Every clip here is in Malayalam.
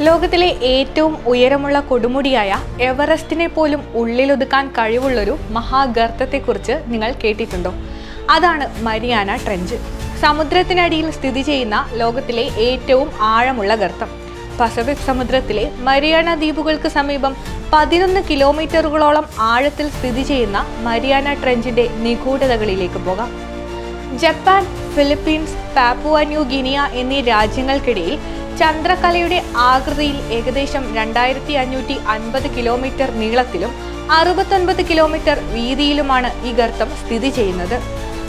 ലോകത്തിലെ ഏറ്റവും ഉയരമുള്ള കൊടുമുടിയായ എവറസ്റ്റിനെ പോലും ഉള്ളിലൊതുക്കാൻ കഴിവുള്ളൊരു മഹാഗർത്തത്തെക്കുറിച്ച് നിങ്ങൾ കേട്ടിട്ടുണ്ടോ? അതാണ് മരിയാന ട്രെഞ്ച്. സമുദ്രത്തിനടിയിൽ സ്ഥിതി ചെയ്യുന്ന ലോകത്തിലെ ഏറ്റവും ആഴമുള്ള ഗർത്തം. പസഫിക് സമുദ്രത്തിലെ മരിയാന ദ്വീപുകൾക്ക് സമീപം പതിനൊന്ന് കിലോമീറ്ററുകളോളം ആഴത്തിൽ സ്ഥിതി ചെയ്യുന്ന മരിയാന ട്രെഞ്ചിന്റെ നിഗൂഢതകളിലേക്ക് പോകാം. Japan Philippines Papua New Guinea എന്നീ രാജ്യങ്ങൾക്കിടയിൽ ചന്ദ്രകലയുടെ ആകൃതിയിൽ ഏകദേശം രണ്ടായിരത്തി അഞ്ഞൂറ്റി അൻപത് കിലോമീറ്റർ നീളത്തിലും അറുപത്തൊൻപത് കിലോമീറ്റർ വീതിയിലുമാണ് ഈ ഗർത്തം സ്ഥിതി ചെയ്യുന്നത്.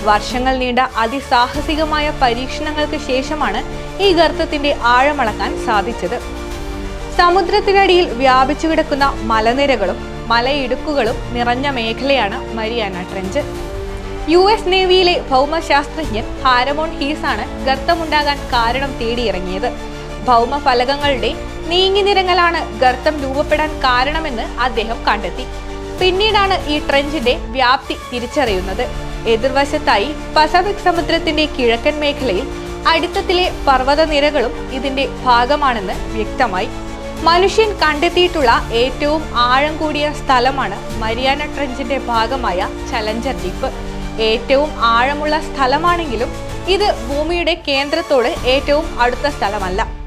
വർഷങ്ങൾ നീണ്ട അതിസാഹസികമായ പരീക്ഷണങ്ങൾക്ക് ശേഷമാണ് ഈ ഗർത്തത്തിന്റെ ആഴമളക്കാൻ സാധിച്ചത്. സമുദ്രത്തിനടിയിൽ വ്യാപിച്ചു കിടക്കുന്ന മലനിരകളും മലയിടുക്കുകളും നിറഞ്ഞ മേഖലയാണ് മരിയാന ട്രെഞ്ച്. യു എസ് നേവിയിലെ ഭൗമശാസ്ത്രജ്ഞൻ ഹാരമോൺ ഹീസാണ് ഗർത്തമുണ്ടാകാൻ കാരണം തേടിയിറങ്ങിയത്. ഭൗമഫലകങ്ങളുടെ നീങ്ങിനിരങ്ങലാണ് ഗർത്തം രൂപപ്പെടാൻ കാരണമെന്ന് അദ്ദേഹം കണ്ടെത്തി. പിന്നീടാണ് ഈ ട്രെഞ്ചിന്റെ വ്യാപ്തി തിരിച്ചറിയുന്നത്. എതിർവശത്തായി പസഫിക് സമുദ്രത്തിന്റെ കിഴക്കൻ മേഖലയിൽ അടിത്തത്തിലെ പർവതനിരകളും ഇതിന്റെ ഭാഗമാണെന്ന് വ്യക്തമായി. മനുഷ്യൻ കണ്ടെത്തിയിട്ടുള്ള ഏറ്റവും ആഴം കൂടിയ സ്ഥലമാണ് മരിയാന ട്രെഞ്ചിന്റെ ഭാഗമായ ചലഞ്ചർ ദ്വീപ്. ഏറ്റവും ആഴമുള്ള സ്ഥലമാണെങ്കിലും ഇത് ഭൂമിയുടെ കേന്ദ്രത്തോട് ഏറ്റവും അടുത്ത സ്ഥലമല്ല.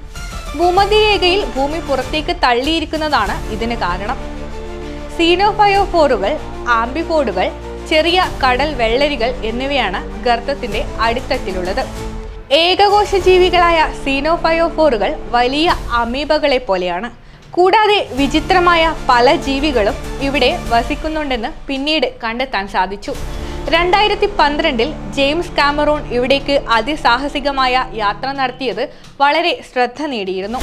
ഭൂമധ്യരേഖയിൽ ഭൂമി പുറത്തേക്ക് തള്ളിയിരിക്കുന്നതാണ് ഇതിന് കാരണം. സീനോഫയോഫോറുകൾ ആംബിഫോഡുകൾ ചെറിയ കടൽ വെള്ളരികൾ എന്നിവയാണ് ഗർത്തത്തിന്റെ അടിത്തട്ടിലുള്ളത്. ഏകകോശ ജീവികളായ സീനോഫയോഫോറുകൾ വലിയ അമീബകളെ പോലെയാണ്. കൂടാതെ വിചിത്രമായ പല ജീവികളും ഇവിടെ വസിക്കുന്നുണ്ടെന്ന് പിന്നീട് കണ്ടെത്താൻ സാധിച്ചു. രണ്ടായിരത്തി പന്ത്രണ്ടിൽ ജെയിംസ് കാമറൂൺ ഇവിടേക്ക് അതിസാഹസികമായ യാത്ര നടത്തിയത് വളരെ ശ്രദ്ധ നേടിയിരുന്നു.